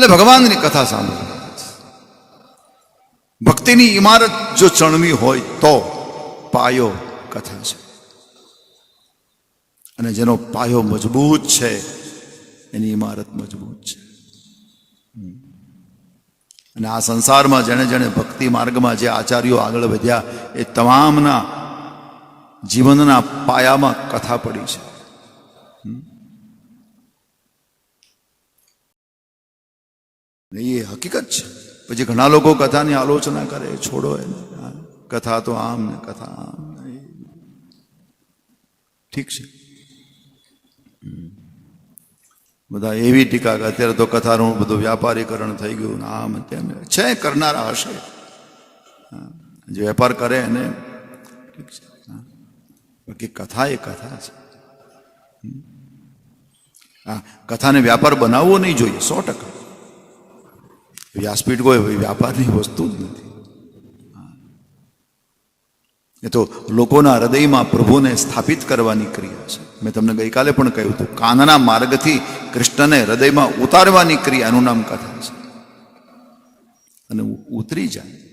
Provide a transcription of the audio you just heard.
એટલે ભગવાનની કથા સાંભળો. ભક્તિની ઇમારત જો ચણવી હોય તો પાયો કથા છે. અને જેનો પાયો મજબૂત છે, એની ઇમારત મજબૂત છે. અને આ સંસારમાં જેણે જેણે ભક્તિ માર્ગમાં જે આચાર્યો આગળ વધ્યા, એ તમામના જીવનના પાયામાં કથા પડી છે. એ હકીકત છે. પછી ઘણા લોકો કથાની આલોચના કરે, છોડો એને. કથા તો આમ ને કથા આમ ઠીક છે. બધા એવી ટીકા કે અત્યારે તો કથાનું બધું વ્યાપારીકરણ થઈ ગયું ને આમ તેમ છે, કરનારા હશે. જે વેપાર કરે એને. ઠીક છે. બાકી કથા એ કથા છે. હા, કથાને વ્યાપાર બનાવવો નહીં જોઈએ, સો ટકા. વ્યાસપીઠ કોઈ વ્યાપારની વસ્તુ જ નથી. એ તો લોકોના હૃદયમાં પ્રભુને સ્થાપિત કરવાની ક્રિયા છે. મેં તમને ગઈકાલે પણ કહ્યું હતું, કાનના માર્ગથી કૃષ્ણને હૃદયમાં ઉતારવાની ક્રિયાનું નામ કથા છે. અને ઉતરી જાય.